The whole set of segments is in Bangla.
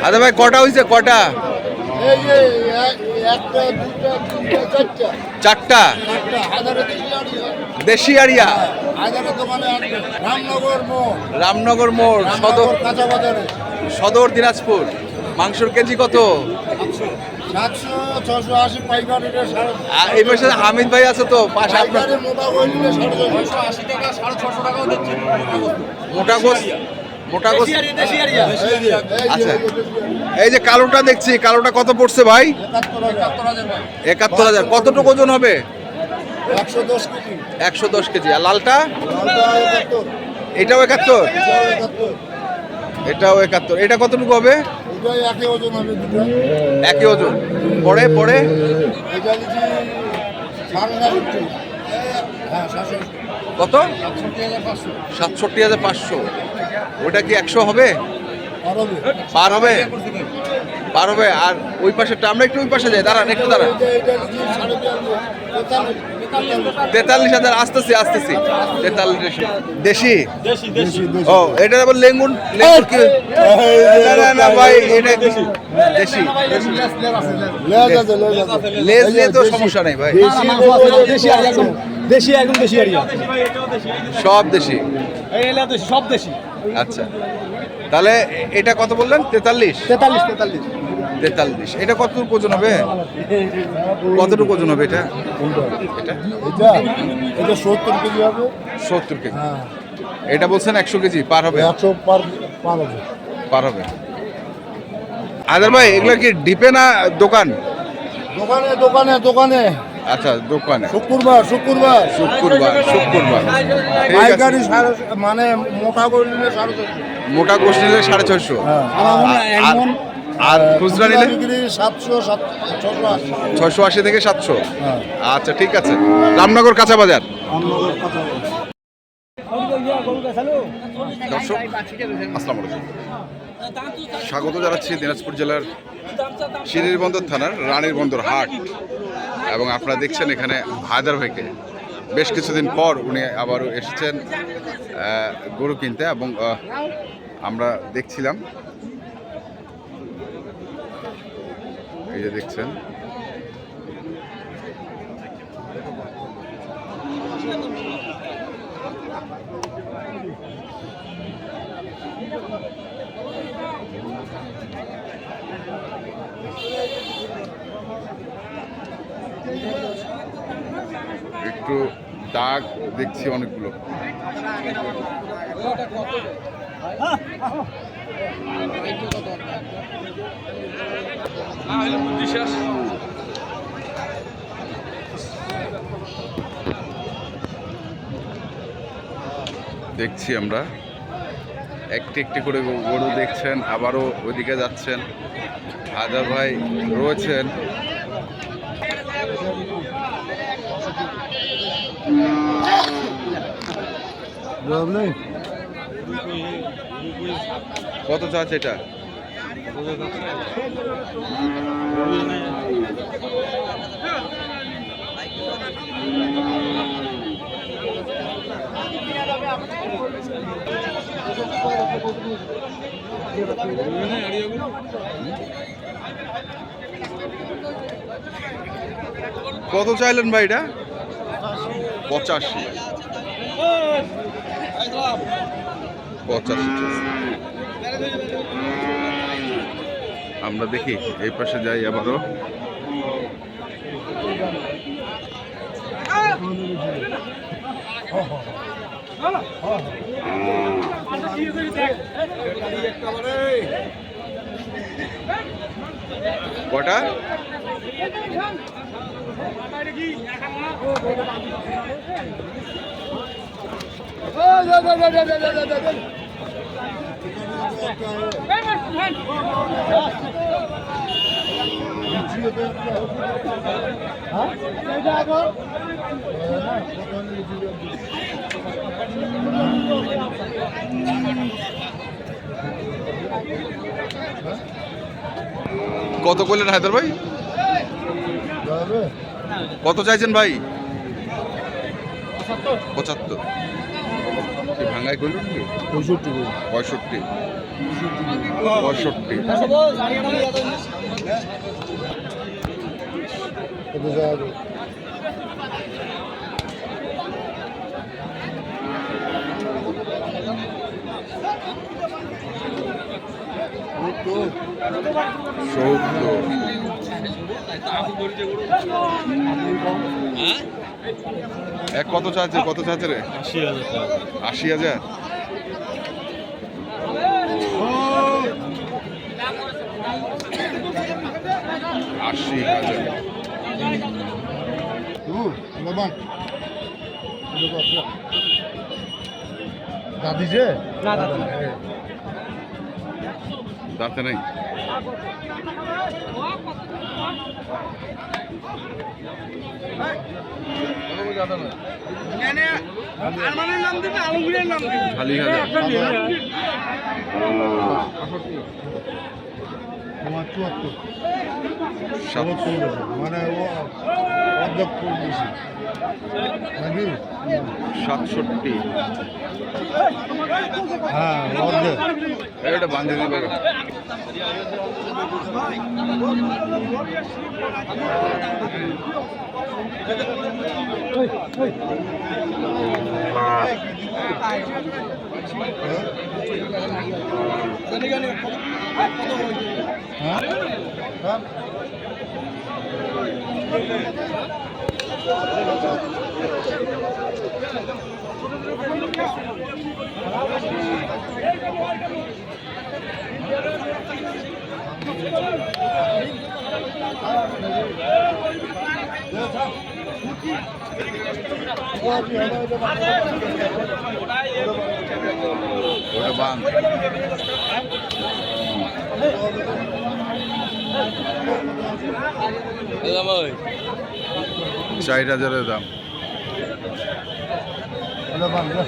আচ্ছা ভাই কটা হয়েছে কটা? এই যে এক- একটা দুটা তিনটা চারটা। চারটা? চারটা হাজারে দেশি আড়িয়া দেশি আড়িয়া? হাজারে দোকানে আছে রামনগর মোড়। রামনগর মোড় সদর কাঁচা বাজারে সদর দিনাজপুর। মাংসর কেজি কত? এই পাশে হামিদ ভাই আছে তো পাশে আপনার মোটা গোস মোটা গোস এই যে, আচ্ছা। এই যে, কালোটা দেখছি কালোটা কত পড়ছে ভাই? একাত্তর হাজার। কতটুকু ওজন হবে? একশো দশ কেজি। একশো দশ কেজি। আর লালটা? এটাও একাত্তর? এটাও একাত্তর। এটাও একাত্তর। এটা কতটুকু হবে? একই ওজন হবে দুটো। একই ওজন। পরে পরে? হ্যাঁ কত? সাতষট্টি হাজার পাঁচশো। সাতষট্টি হাজার পাঁচশো। ওটা কি একশো হবে পার হবে পার হবে আর ওই পাশেরটা আমরা একটু ওই পাশে যাই দাঁড়ান একটু দাঁড়ান তেতাল্লিশ হাজার আসতেছি আসতেছি তেতাল্লিশ দেশি ও এটা আবার লেঙ্গুন না, না ভাই এটা দেশি লেজ নিয়ে তো সমস্যা নেই ভাই দেশি একদম দেশি সব দেশি সব দেশি আচ্ছা। তাহলে এটা কত বললেন? তেতাল্লিশ? তেতাল্লিশ তেতাল্লিশ। তেতাল্লিশ। এটা কতটুকু ওজন হবে? কতটুকু ওজন হবে এটা এটা সত্তর কেজি হবে। সত্তর কেজি। হ্যাঁ। এটা বলছেন একশো কেজি পার হবে? একশো পার পার হবে। পার হবে। আদার ভাই এগুলো কি ডিপে না দোকান? দোকানে দোকানে দোকানে। আচ্ছা দোকানে। শুক্রবার শুক্রবার। শুক্রবার শুক্রবার। পাইকারি সাড়ে মানে মোটা করে নিলে সাড়ে ছশো মোটা কোষ নিলে সাড়ে ছয়শো। হ্যাঁ। আর- খুচরা নিলে? বিক্রি সাতশো সাত ছশো আশি। থেকে সাতশো। হ্যাঁ। আচ্ছা ঠিক আছে। রামনগর কাঁচা বাজার। রামনগর কথা দর্শক, আসসালামু আলাইকুম। স্বাগত জানাচ্ছি দিনাজপুর জেলার শিরির বন্দর থানার রানীর বন্দর হাট। এবং আপনারা দেখছেন এখানে হায়দার ভাইকে। বেশ কিছুদিন পর উনি আবারও এসেছেন গরু কিনতে এবং আমরা দেখছিলাম। এই যে দেখছেন একটু দাগ দেখছি অনেকগুলো। দেখছি আমরা। একটি একটি করে গরু- গরু দেখছেন আবারও ওইদিকে যাচ্ছেন। হাজার ভাই রয়েছেন। কত চাচ্ছে এটা? কত চাইলেন ভাই এটা? পঁচাশি। পঁচাশি। আমরা দেখি এই পাশে যাই আবারও। কটা? কত করলেন হায়দার ভাই? কত চাইছেন ভাই? পঁচাত্তর। কি ভাঙায় করল নাকি পঁয়ষট্টি পঁয়ষট্টি। পঁয়ষট্টি। সত্তর এক কত চাচ্ছে? কত চাচ্ছে রে? আশি হাজার। আশি হাজার। দাদি যে? না দাদা দাঁতে নাই। খালি হাজার চুয়াত্তর। মানে সাতষট্টি। হ্যাঁ এটা বান্ধে দিবে ওটা বান্ধ চার হাজারের দাম। এটা বাংলা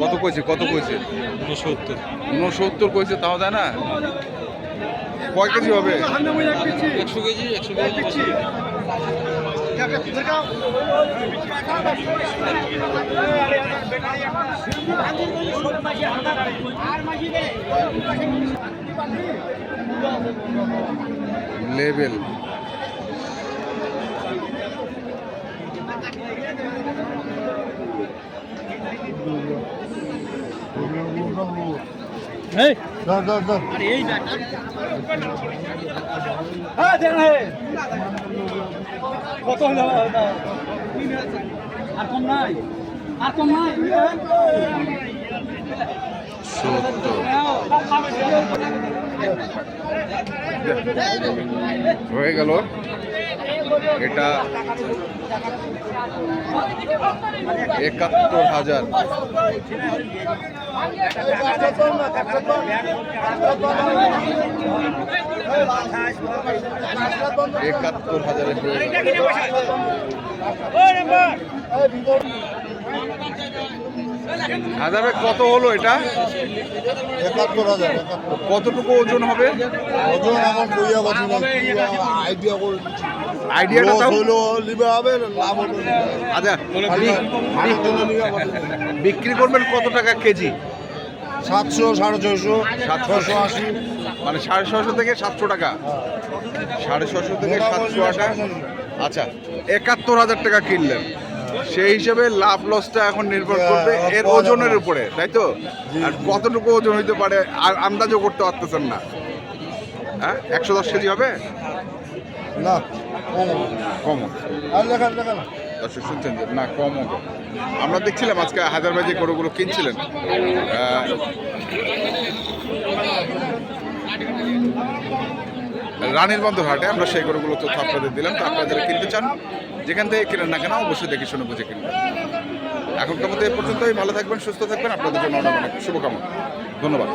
কত কইছে কত কইছে? সত্তর উনসত্তর কইছে তাও দেয় না? কয় কেজি হবে? একশো কেজি একশো কেজি। লেভেল কত হলো? আর কম নাই? আর কম নাই? সত্তর। হয়ে গেল। এটা একাত্তর হাজার। একাত্তর হাজারে হাজারে কত হলো এটা? একাত্তর হাজার কতটুকু ওজন হবে? ওজন কইয়া আইডিয়া করে আইডিয়াটা তাও লিবে হবে লাভ হলো। আচ্ছা। বিক্রি করবেন কত টাকা কেজি? সাতশো সাড়ে ছয়শো সাতশো। ছশো আশি। মানে সাড়ে ছশো থেকে সাতশো টাকা? সাড়ে ছশো থেকে সাতশো টাকা আচ্ছা একাত্তর হাজার টাকা কিনলেন। সেই হিসেবে লাভ লসটা এখন নির্ভর করবে এর ওজনের উপরে তাই তো? আর কতটুকু ওজন হইতে পারে আর আন্দাজও করতে পারতেছেন না। হ্যাঁ? একশো দশ কেজি হবে? না কম দর্শক শুনছেন যে না কম হবে। আমরা দেখছিলাম আজকে হায়দ্রাবাদ যে গরুগুলো কিনছিলেন। আহ, রানীর বন্ধ হাটে আমরা সেই গরুগুলো তথ্য আপনাদের দিলাম। তো আপনাদের কিনতে চান, যেখান থেকে কেনেন না কেন, অবশ্যই দেখি শুনে বুঝে কিনবেন। এখনকার মধ্যে এ পর্যন্তই। ভালো থাকবেন, সুস্থ থাকবেন। আপনাদের জন্য অনেক অনেক শুভকামনা। ধন্যবাদ।